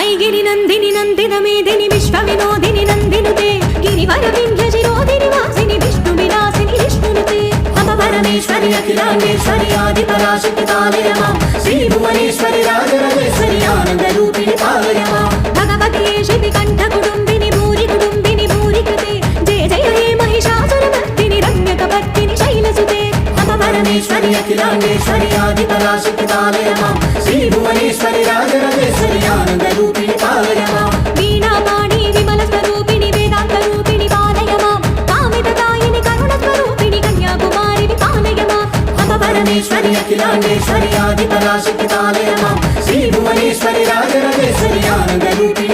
ఐగిరి నందిని నందిన మేదిని విశ్వ వినోదిని నందినుతే గిరివర వింధ్య శిరోదిని వాసిని విష్ణు విలాసిని విష్ణునుతే. అమ పరమేశ్వరి అఖిలాండేశ్వరి ఆది పరాశక్తి పాలయ శ్రీ భువనేశ్వరి రాజరాజేశ్వరి ఆనంద రూపిణి పాలయ భగవతి శితి కంఠ కుటుంబిని భూరి కుటుంబిని భూరికృతే జయ జయ హే మహిషాసుర భక్తిని రమ్యక భక్తిని శైలసుతే. అమ పరమేశ్వరి అఖిలాండేశ్వరి ఆది పరాశక్తి పాలయ భువనేశ్వరి రాజరాజేశ్వరి ఆనంద రూపిణి పాలయమా. వీణాపాణి విమల స్వరూపిణి వేదాంత రూపిణి పాలయ మాం కామితదాయిని కరుణ స్వరూపిణి కన్యాకుమారి పాలయ అమ పరమేశ్వరి అఖిలాండేశ్వరి ఆది పరాశక్తి పాలయ శ్రీ భువనేశ్వరి రాజరాజేశ్వరి ఆనంద రూపిణి